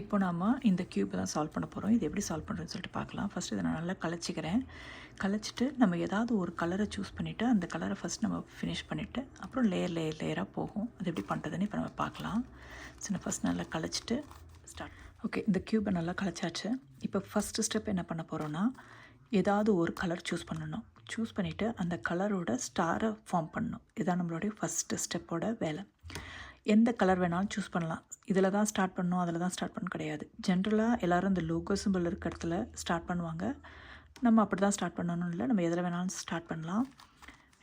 இப்போ நாம் இந்த க்யூப் தான் சால்வ் பண்ண போகிறோம் இது எப்படி சால்வ் பண்ணுறதுன்னு சொல்லிட்டு பார்க்கலாம். ஃபஸ்ட்டு இதை நான் நல்லா கலைச்சிக்கிறேன் கலைச்சிட்டு நம்ம ஏதாவது ஒரு கலரை சூஸ் பண்ணிவிட்டு அந்த கலரை ஃபஸ்ட் நம்ம ஃபினிஷ் பண்ணிவிட்டு அப்புறம் லேயர் லேயர் லேயராக போகும். அது எப்படி பண்ணுறதுன்னு இப்போ நம்ம பார்க்கலாம். ஸோ நான் ஃபஸ்ட் நல்லா கலைச்சிட்டு ஸ்டார்ட் ஓகே இந்த க்யூப்பை நல்லா கலைச்சாச்சு இப்போ ஃபஸ்ட்டு ஸ்டெப் என்ன பண்ண போகிறோன்னா ஏதாவது ஒரு கலர் சூஸ் பண்ணணும். சூஸ் பண்ணிவிட்டு அந்த கலரோட ஸ்டாரை ஃபார்ம் பண்ணணும். இதுதான் நம்மளுடைய ஃபஸ்ட்டு ஸ்டெப்போட வேலை. எந்த கலர் வேணாலும் சூஸ் பண்ணலாம். இதில் தான் ஸ்டார்ட் பண்ணணும் அதில் தான் ஸ்டார்ட் பண்ண கிடையாது. ஜென்ரலாக எல்லோரும் இந்த லோகோ சிம்பிள் இருக்க இடத்துல ஸ்டார்ட் பண்ணுவாங்க. நம்ம அப்படி தான் ஸ்டார்ட் பண்ணணும் இல்லை. நம்ம எதில் வேணாலும் ஸ்டார்ட் பண்ணலாம்.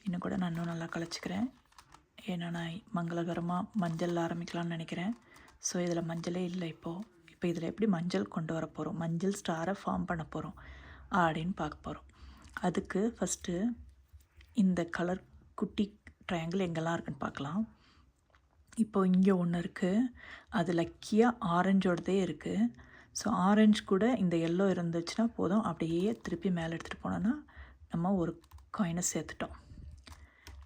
இன்னும் கூட நான் இன்னும் நல்லா கழிச்சிக்கிறேன். ஏன்னா நான் மங்களகரமாக மஞ்சள் ஆரம்பிக்கலாம்னு நினைக்கிறேன். ஸோ இதில் மஞ்சளே இல்லை இப்போது இப்போ இதில் எப்படி மஞ்சள் கொண்டு வர போகிறோம் மஞ்சள் ஸ்டாரை ஃபார்ம் பண்ண போகிறோம் அப்படின்னு பார்க்க போகிறோம் அதுக்கு ஃபஸ்ட்டு இந்த கலர் குட்டி ட்ரையாங்கிள் எங்கெல்லாம் இருக்குன்னு பார்க்கலாம். இப்போ இங்கே ஒன்று இருக்குது அது லக்கியாக ஆரஞ்சோடதே இருக்குது ஸோ ஆரஞ்சு கூட இந்த எல்லோ இருந்துச்சுன்னா போதும். அப்படியே திருப்பி மேலே எடுத்துகிட்டு போனோன்னா நம்ம ஒரு காயினை சேர்த்துட்டோம்.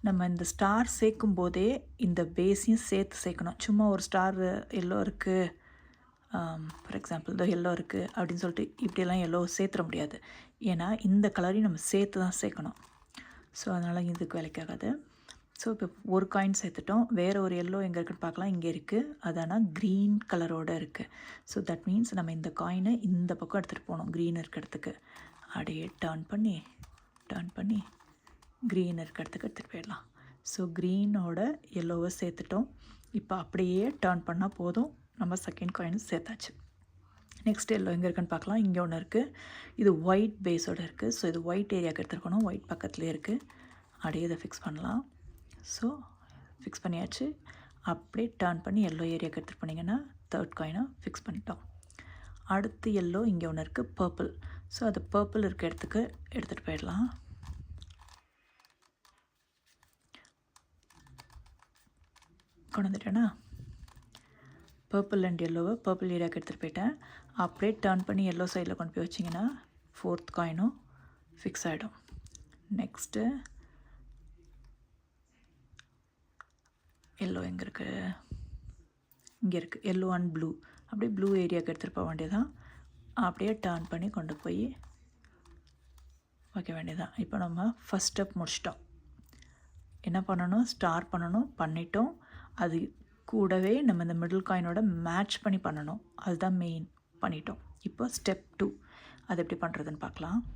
நம்ம இந்த ஸ்டார் சேர்க்கும் போதே இந்த பேஸையும் சேர்த்து சேர்க்கணும். சும்மா ஒரு ஸ்டார் எல்லோ இருக்குது ஃபார் எக்ஸாம்பிள் இதோ எல்லோ இருக்குது அப்படின்னு சொல்லிட்டு இப்படியெல்லாம் எல்லோ சேர்த்துட முடியாது. ஏன்னா இந்த கலரையும் நம்ம சேர்த்து தான் சேர்க்கணும். ஸோ அதனால் இதுக்கு வேலைக்காகாது ஸோ இப்போ ஒரு காயின் சேர்த்துட்டோம். வேறு ஒரு எல்லோ எங்கே இருக்குன்னு பார்க்கலாம். இங்கே இருக்குது அது ஆனால் க்ரீன் கலரோடு இருக்குது ஸோ தட் மீன்ஸ் நம்ம இந்த காயினை இந்த பக்கம் எடுத்துகிட்டு போகணும். க்ரீன் இருக்க இடத்துக்கு அப்படியே டேர்ன் பண்ணி டேர்ன் பண்ணி க்ரீன் இருக்க இடத்துக்கு எடுத்துகிட்டு போயிடலாம் ஸோ க்ரீனோட எல்லோவை சேர்த்துட்டோம். இப்போ அப்படியே டேர்ன் பண்ணால் போதும். நம்ம செகண்ட் காயின் சேர்த்தாச்சு. நெக்ஸ்ட் எல்லோ எங்கே இருக்குன்னு பார்க்கலாம். இங்கே ஒன்று இருக்குது இது ஒயிட் பேஸோடு இருக்குது ஸோ இது ஒயிட் ஏரியாவுக்கு எடுத்துருக்கணும் ஒயிட் பக்கத்துலேயே இருக்குது அப்படியே இதை ஃபிக்ஸ் பண்ணலாம். ஸோ ஃபிக்ஸ் பண்ணியாச்சு. அப்படியே டர்ன் பண்ணி எல்லோ ஏரியாவுக்கு எடுத்துகிட்டு போனீங்கன்னா தேர்ட் காயினாக ஃபிக்ஸ் பண்ணிட்டோம். அடுத்து எல்லோ இங்கே ஒன்று இருக்குது பர்பிள் ஸோ அது பர்பிள் இருக்க இடத்துக்கு எடுத்துகிட்டு போயிடலாம். கொண்டு வந்துட்டேன்னா பர்பிள் அண்ட் எல்லோவை பர்பிள் ஏரியாவுக்கு எடுத்துகிட்டு போயிட்டேன். அப்படியே டர்ன் பண்ணி எல்லோ சைடில் கொண்டு போய் வச்சிங்கன்னா ஃபோர்த் காயினும் ஃபிக்ஸ் ஆகிடும் நெக்ஸ்ட்டு எல்லோ எங்கே இருக்குது இங்கே இருக்குது எல்லோ அண்ட் ப்ளூ. அப்படியே ப்ளூ ஏரியாவுக்கு எடுத்துகிட்டு போக வேண்டியதான் அப்படியே டேர்ன் பண்ணி கொண்டு போய் வைக்க வேண்டியதான் இப்போ நம்ம ஃபஸ்ட் ஸ்டெப் முடிச்சிட்டோம். என்ன பண்ணணும்? ஸ்டார் பண்ணணும். பண்ணிட்டோம். அது கூடவே நம்ம இந்த மிடில் காயினோட மேட்ச் பண்ணி பண்ணணும். அதுதான் மெயின் பண்ணிட்டோம். இப்போ ஸ்டெப் டூ அது எப்படி பண்ணுறதுன்னு பார்க்கலாம்.